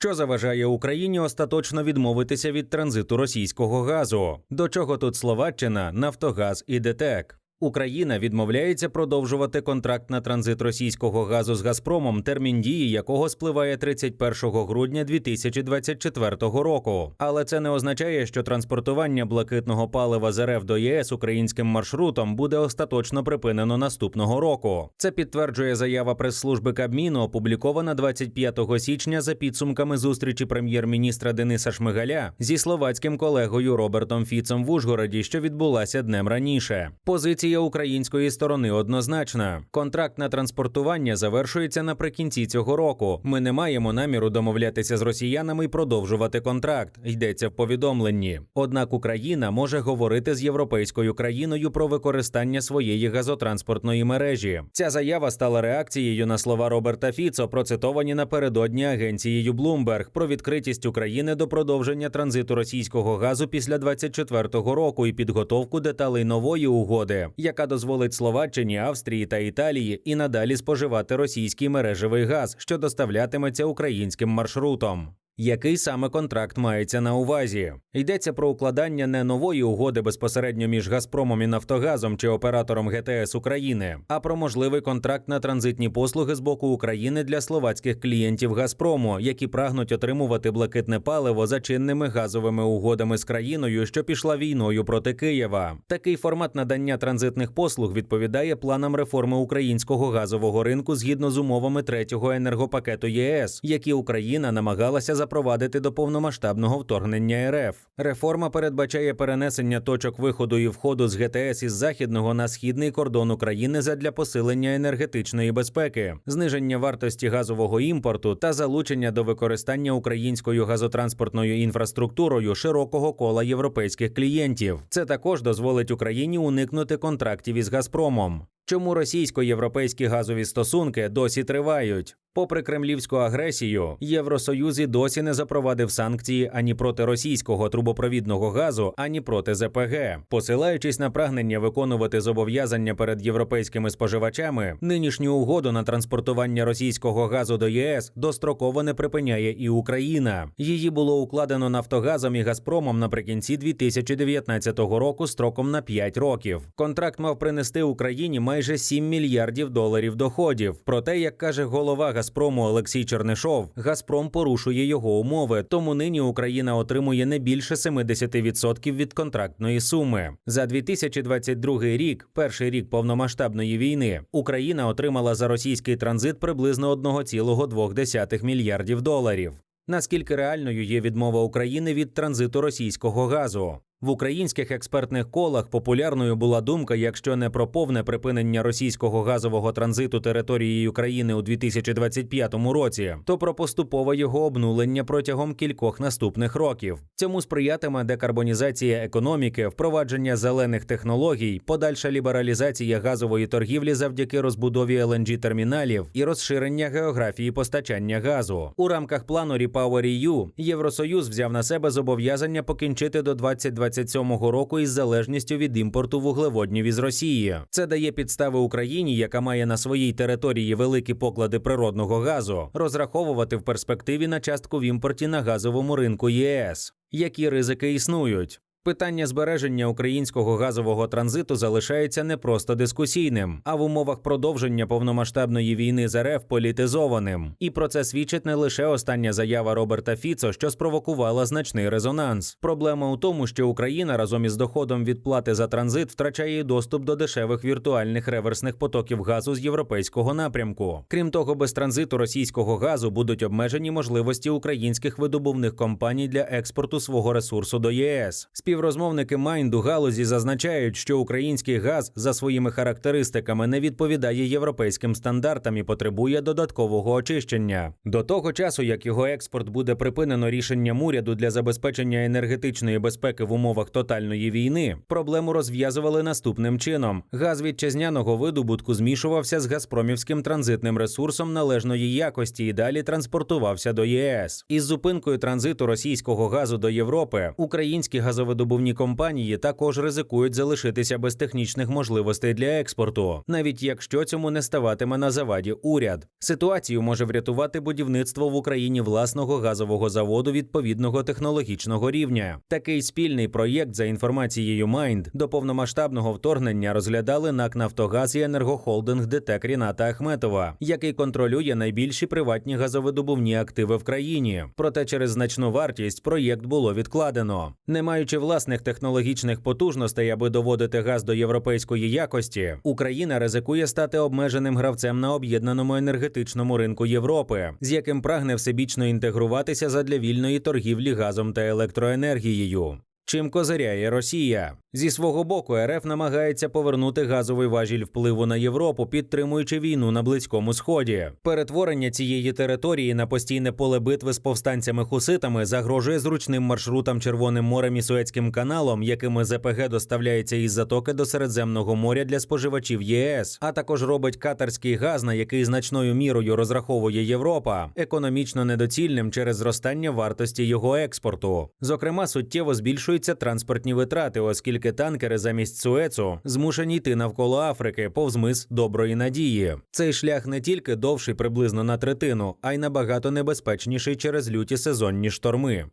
Що заважає Україні остаточно відмовитися від транзиту російського газу? До чого тут Словаччина, Нафтогаз і ДТЕК? Україна відмовляється продовжувати контракт на транзит російського газу з Газпромом, термін дії якого спливає 31 грудня 2024 року. Але це не означає, що транспортування блакитного палива з РФ до ЄС українським маршрутом буде остаточно припинено наступного року. Це підтверджує заява прес-служби Кабміну, опублікована 25 січня за підсумками зустрічі прем'єр-міністра Дениса Шмигаля зі словацьким колегою Робертом Фіцем в Ужгороді, що відбулася днем раніше. Позиція української сторони однозначна. Контракт на транспортування завершується наприкінці цього року. Ми не маємо наміру домовлятися з росіянами і продовжувати контракт. Йдеться в повідомленні. Однак Україна може говорити з європейською країною про використання своєї газотранспортної мережі. Ця заява стала реакцією на слова Роберта Фіцо, процитовані напередодні агенцією Bloomberg про відкритість України до продовження транзиту російського газу після 24-го року і підготовку деталей нової угоди яка дозволить Словаччині, Австрії та Італії і надалі споживати російський мережевий газ, що доставлятиметься українським маршрутом. Який саме контракт мається на увазі? Йдеться про укладання не нової угоди безпосередньо між Газпромом і Нафтогазом чи оператором ГТС України, а про можливий контракт на транзитні послуги з боку України для словацьких клієнтів Газпрому, які прагнуть отримувати блакитне паливо за чинними газовими угодами з країною, що пішла війною проти Києва. Такий формат надання транзитних послуг відповідає планам реформи українського газового ринку згідно з умовами третього енергопакету ЄС, які Україна намагалася запровадити до повномасштабного вторгнення РФ. Реформа передбачає перенесення точок виходу і входу з ГТС із західного на східний кордон України задля посилення енергетичної безпеки, зниження вартості газового імпорту та залучення до використання українською газотранспортною інфраструктурою широкого кола європейських клієнтів. Це також дозволить Україні уникнути контрактів із Газпромом. Чому російсько-європейські газові стосунки досі тривають? Попри кремлівську агресію, Євросоюз і досі не запровадив санкції ані проти російського трубопровідного газу, ані проти ЗПГ, посилаючись на прагнення виконувати зобов'язання перед європейськими споживачами, нинішню угоду на транспортування російського газу до ЄС достроково не припиняє і Україна. Її було укладено Нафтогазом і Газпромом наприкінці 2019 року строком на 5 років. Контракт мав принести Україні майже 7 мільярдів доларів доходів. Проте, як каже голова Газпрому Олексій Чернишов, Газпром порушує його умови, тому нині Україна отримує не більше 70% від контрактної суми. За 2022 рік, перший рік повномасштабної війни, Україна отримала за російський транзит приблизно 1,2 мільярдів доларів. Наскільки реальною є відмова України від транзиту російського газу? В українських експертних колах популярною була думка, якщо не про повне припинення російського газового транзиту територією країни у 2025 році, то про поступове його обнулення протягом кількох наступних років. Цьому сприятиме декарбонізація економіки, впровадження зелених технологій, подальша лібералізація газової торгівлі завдяки розбудові lng терміналів і розширення географії постачання газу. У рамках плану REPowerEU Євросоюз взяв на себе зобов'язання покінчити до 2020 2027 року із залежністю від імпорту вуглеводнів із Росії. Це дає підстави Україні, яка має на своїй території великі поклади природного газу, розраховувати в перспективі на частку в імпорті на газовому ринку ЄС. Які ризики існують? Питання збереження українського газового транзиту залишається не просто дискусійним, а в умовах продовження повномасштабної війни з РФ політизованим. І про це свідчить не лише остання заява Роберта Фіцо, що спровокувала значний резонанс. Проблема у тому, що Україна разом із доходом від плати за транзит втрачає доступ до дешевих віртуальних реверсних потоків газу з європейського напрямку. Крім того, без транзиту російського газу будуть обмежені можливості українських видобувних компаній для експорту свого ресурсу до ЄС. Співрозмовники Майнду галузі зазначають, що український газ за своїми характеристиками не відповідає європейським стандартам і потребує додаткового очищення. До того часу, як його експорт буде припинено рішенням уряду для забезпечення енергетичної безпеки в умовах тотальної війни, проблему розв'язували наступним чином: газ вітчизняного видобутку змішувався з газпромівським транзитним ресурсом належної якості і далі транспортувався до ЄС. Із зупинкою транзиту російського газу до Європи українські газовидобутки газовидобувні компанії також ризикують залишитися без технічних можливостей для експорту, навіть якщо цьому не ставатиме на заваді уряд. Ситуацію може врятувати будівництво в Україні власного газового заводу відповідного технологічного рівня. Такий спільний проєкт за інформацією Майнд до повномасштабного вторгнення розглядали НАК Нафтогаз і енергохолдинг ДТЕК Ріната Ахметова, який контролює найбільші приватні газовидобувні активи в країні. Проте через значну вартість проєкт було відкладено. Не маючи власних технологічних потужностей, аби доводити газ до європейської якості, Україна ризикує стати обмеженим гравцем на об'єднаному енергетичному ринку Європи, з яким прагне всебічно інтегруватися задля вільної торгівлі газом та електроенергією. Чим козиряє Росія зі свого боку, РФ намагається повернути газовий важіль впливу на Європу, підтримуючи війну на близькому сході. Перетворення цієї території на постійне поле битви з повстанцями-хуситами загрожує зручним маршрутам Червоним морем і Суецьким каналом, якими ЗПГ доставляється із затоки до Середземного моря для споживачів ЄС, а також робить катарський газ, на який значною мірою розраховує Європа, економічно недоцільним через зростання вартості його експорту. Зокрема, суттєво збільшуються транспортні витрати, оскільки танкери замість Суецу змушені йти навколо Африки повз мис доброї надії. Цей шлях не тільки довший приблизно на третину, а й набагато небезпечніший через люті сезонні шторми.